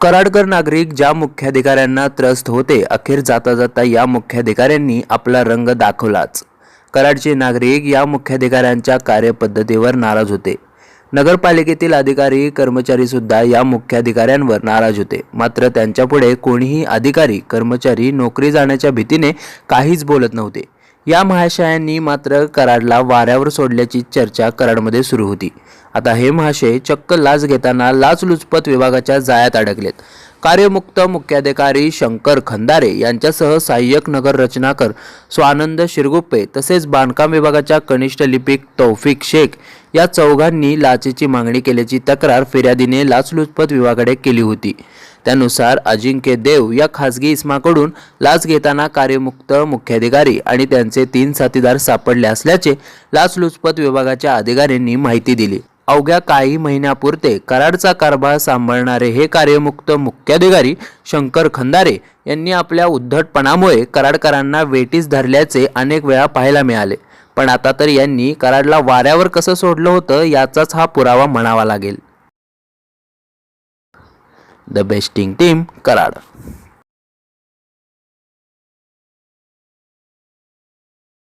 कराडकर नागरिक ज्या मुख्याधिकाऱ्यांना त्रस्त होते अखेर जाता जाता या मुख्याधिकाऱ्यांनी आपला रंग दाखवलाच. कराडचे नागरिक या मुख्याधिकाऱ्यांच्या कार्यपद्धतीवर नाराज होते. नगरपालिकेतील अधिकारी कर्मचारी सुद्धा या मुख्याधिकाऱ्यांवर नाराज होते. मात्र त्यांच्यापुढे कोणीही अधिकारी कर्मचारी नोकरी जाण्याच्या भीतीने काहीच बोलत नव्हते. या महाशयांनी मात्र कराडला वाऱ्यावर सोडल्याची चर्चा कराडमध्ये सुरू होती. आता हे महाशय चक्क लाच घेताना लाचलुचपत विभागाच्या जाळ्यात अडकलेत. कार्यमुक्त मुख्याधिकारी शंकर खंदारे यांच्यासह सहाय्यक नगर रचनाकर स्वानंद शिरगुप्पे तसेच बांधकाम विभागाच्या कनिष्ठ लिपिक तौफिक शेख या चौघांनी लाचेची मागणी केल्याची तक्रार फिर्यादीने लाचलुचपत विभागाकडे केली होती. त्यानुसार अजिंक्य देव या खासगी इसमाकडून लाच घेताना कार्यमुक्त मुख्याधिकारी आणि त्यांचे तीन साथीदार सापडले असल्याचे लाचलुचपत विभागाच्या अधिकाऱ्यांनी माहिती दिली. अवघ्या काही महिन्यापुरते कराडचा कारभार सांभाळणारे हे कार्यमुक्त मुख्याधिकारी शंकर खंदारे यांनी आपल्या उद्धटपणामुळे कराडकरांना वेटीस धरल्याचे अनेक वेळा पाहायला मिळाले. पण आता तर यांनी कराडला वाऱ्यावर कसं सोडलं होतं याचाच हा पुरावा म्हणावा लागेल. the besting team Karada.